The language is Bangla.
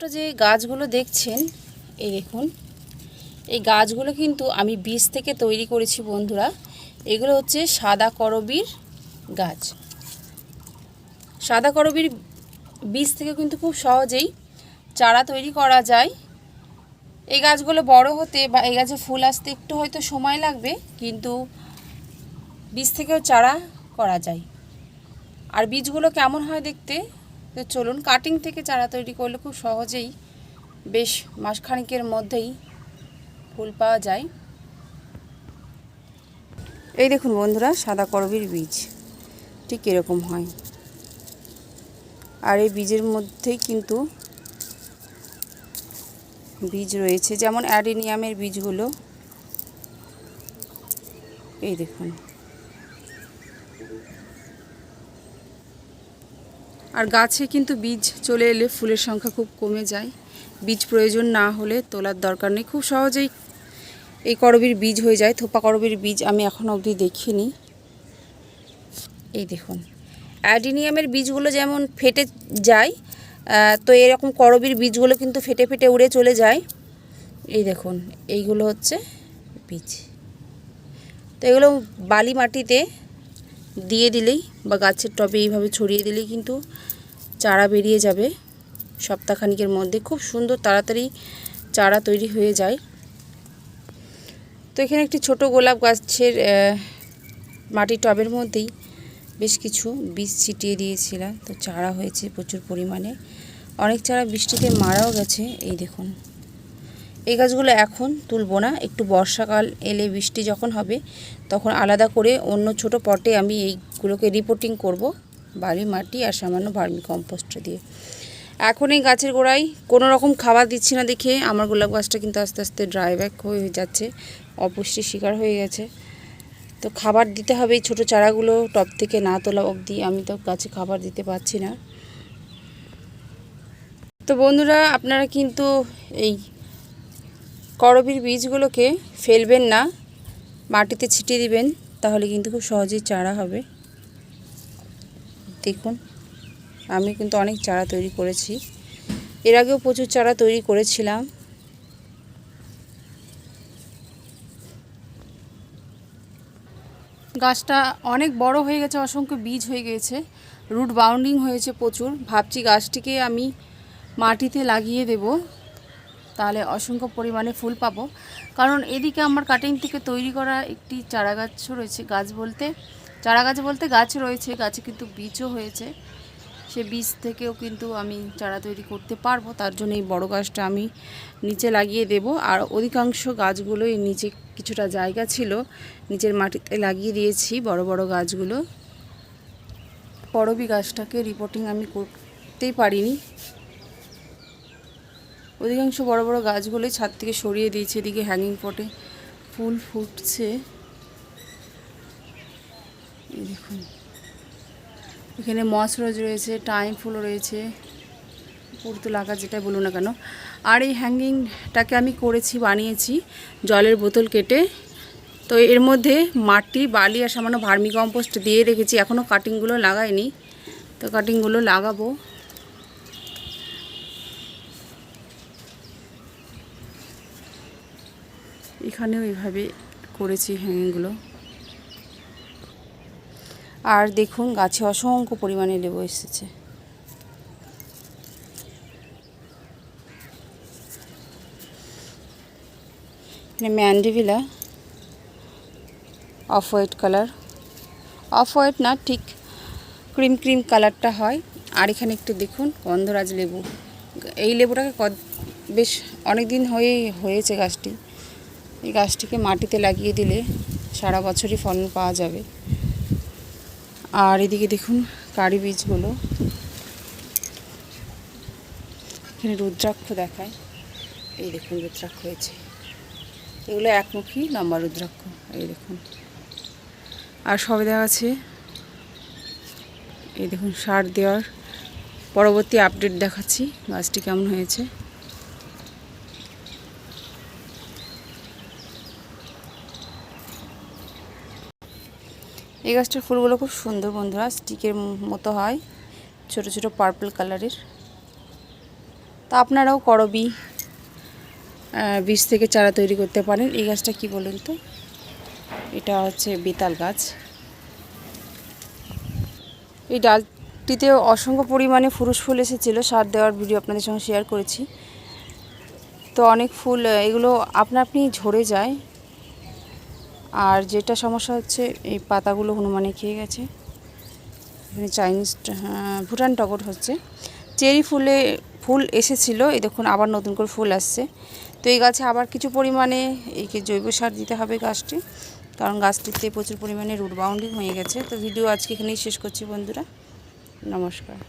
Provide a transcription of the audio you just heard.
ছোট যে গাছগুলো দেখছেন, এই দেখুন, এই গাছগুলো কিন্তু আমি বীজ থেকে তৈরি করেছি বন্ধুরা। এগুলো হচ্ছে সাদা করবির গাছ। সাদা করবির বীজ থেকে কিন্তু খুব সহজেই চারা তৈরি করা যায়। এই গাছগুলো বড় হতে বা এই গাছে ফুল আসতে একটু হয়তো সময় লাগবে, কিন্তু বীজ থেকেও চারা করা যায়। আর বীজগুলো কেমন হয় দেখতে? তো চলুন কাটিং থেকে চারা তৈরি করলে খুব সহজেই বেশ মাসখানেকের মধ্যেই ফুল পাওয়া যায়। এই দেখুন বন্ধুরা, সাদা করবির বীজ। ঠিক এরকম হয়। আর এই বীজের মধ্যেই কিন্তু বীজ রয়েছে, যেমন অ্যাডিনিয়ামের বীজগুলো। এই দেখুন। আর গাছে কিন্তু বীজ চলে এলে ফুলের সংখ্যা খুব কমে যায়। বীজ প্রয়োজন না হলে তোলার দরকার নেই। খুব সহজেই এই করবির বীজ হয়ে যায়। থোপা করবির বীজ আমি এখনও অবধি দেখিনি। এই দেখুন, অ্যাডিনিয়ামের বীজগুলো যেমন ফেটে যায় তো এরকম করবির বীজগুলো কিন্তু ফেটে ফেটে উড়ে চলে যায়। এই দেখুন, এইগুলো হচ্ছে বীজ। তো এগুলো বালি মাটিতে দিয়ে দিলেই বা গাছের টবে এইভাবে ছড়িয়ে দিলেই কিন্তু চারা বেরিয়ে যাবে সপ্তাহখানিকের মধ্যে। খুব সুন্দর তাড়াতাড়ি চারা তৈরি হয়ে যায়। তো এখানে একটি ছোট গোলাপ গাছের মাটির টবের মধ্যেই বেশ কিছু বীজ ছিটিয়ে দিয়েছিলাম। তো চারা হয়েছে প্রচুর পরিমাণে। অনেক চারা বৃষ্টিতে মারাও গেছে, এই দেখুন। এই গাছগুলো এখন তুলবো না, একটু বর্ষাকাল এলে বৃষ্টি যখন হবে, তখন আলাদা করে অন্য ছোট পটে আমি এইগুলোকে রিপোর্টিং করব। বালি মাটি আর সামান্য ভার্মি কম্পোস্ট দিয়ে। এখন এই গাছের গোড়ায় কোনো রকম খাবার দিচ্ছি না দেখে আমার গোলাপ গাছটা কিন্তু আস্তে আস্তে ড্রাই ব্যাক হয়ে যাচ্ছে, অপুষ্টির শিকার হয়ে গেছে। তো খাবার দিতে হবে এই ছোটো চারাগুলো টব থেকে না তোলা অবধি আমি তো গাছে খাবার দিতে পারছি না। তো বন্ধুরা, আপনারা কিন্তু এই করবির বীজগুলোকে ফেলবেন না, মাটিতে ছিটিয়ে দিবেন, তাহলে কিন্তু খুব সহজেই চারা হবে। দেখুন। আমি কিন্তু অনেক চারা তৈরি করেছি। এর আগেও প্রচুর চারা তৈরি করেছিলাম। গাছটা অনেক বড় হয়ে গেছে, অসংখ্য বীজ হয়ে গেছে। রুট বাউন্ডিং হয়েছে প্রচুর। ভাবছি গাছটিকে আমি মাটিতে লাগিয়ে দেব। তাহলে অসংখ্য পরিমাণে ফুল পাবো। কারণ এদিকে আমার কাটিং থেকে তৈরি করা একটি চারা গাছও রয়েছে গাছ বলতে। চারা গাছ বলতে গাছ রয়েছে, গাছে কিন্তু বীজও হয়েছে। সে বীজ থেকেও কিন্তু আমি চারা তৈরি করতে পারব, তার জন্য এই বড়ো গাছটা আমি নিচে লাগিয়ে দেব। আর অধিকাংশ গাছগুলোই নিচে কিছুটা জায়গা ছিল, নিচের মাটিতে লাগিয়ে দিয়েছি বড় বড় গাছগুলো। করবি গাছটাকে রিপোর্টিং আমি করতেই পারিনি। অধিকাংশ বড় বড় গাছগুলোই ছাদ থেকে সরিয়ে দিয়েছে, এদিকে হ্যাঙ্গিং পটে ফুল ফুটছে। দেখুন। এখানে মসরজ রয়েছে টাইম ফুল রয়েছে পুরতো লাগা যেটা বলুন না কেন। আর এই হ্যাঙ্গিংটাকে আমি করেছি, বানিয়েছি, জলের বোতল কেটে। তো এর মধ্যে মাটি, বালি আর সামান্য ভার্মি কম্পোস্ট দিয়ে রেখেছি এখনও কাটিংগুলো লাগাইনি। তো কাটিংগুলো লাগাবো। এখানেও এইভাবে করেছি হ্যাঙ্গিংগুলো আর দেখুন, গাছে অসংখ্য পরিমাণে লেবু এসেছে। Mandevilla off white colour. Off white না, ঠিক ক্রিম ক্রিম কালারটা হয়। আর এখানে একটু দেখুন, গন্ধরাজ লেবু। এই লেবুটাকে বেশ অনেক দিন হয়ে হয়েছে গাছটি। এই গাছটিকে মাটিতে লাগিয়ে দিলে সারা বছরই ফলন পাওয়া যাবে। আর এদিকে দেখুন কারি বীজগুলো। এখানে রুদ্রাক্ষ দেখায়। এই দেখুন রুদ্রাক্ষ হয়েছে। এগুলো একমুখী লম্বা রুদ্রাক্ষ, এই দেখুন। আর সবে দেওয়া আছে, এই দেখুন সার দেওয়ার। পরবর্তী আপডেট দেখাচ্ছি, গাছটি কেমন হয়েছে। এই গাছটার ফুলগুলো খুব সুন্দর বন্ধুরা, স্টিকের মতো হয়, ছোট ছোট পার্পল কালারের তা আপনারাও করবি বীজ থেকে চারা তৈরি করতে পারেন। এই গাছটা কি বলুন তো? এটা হচ্ছে বেতাল গাছ। এই ডালটিতে অসংখ্য পরিমাণে ফুরুষ ফুল এসেছিল, সার দেওয়ার ভিডিও আপনাদের সঙ্গে শেয়ার করেছি। তো অনেক ফুল, এগুলো আপনা আপনি ঝরে যায় আর যেটা সমস্যা হচ্ছে, এই পাতাগুলো হনুমানে খেয়ে গেছে। এখানে চাইনিজ ভুটান টগর হচ্ছে। চেরি ফুলে, ফুল এসেছিল, এই দেখুন আবার নতুন করে ফুল আসছে। তো এই গাছে আবার কিছু পরিমাণে একে জৈব সার দিতে হবে গাছটি, কারণ গাছটিতে প্রচুর পরিমাণে রুট বাউন্ডিং হয়ে গেছে। তো ভিডিও আজকে এখানেই শেষ করছি বন্ধুরা। নমস্কার।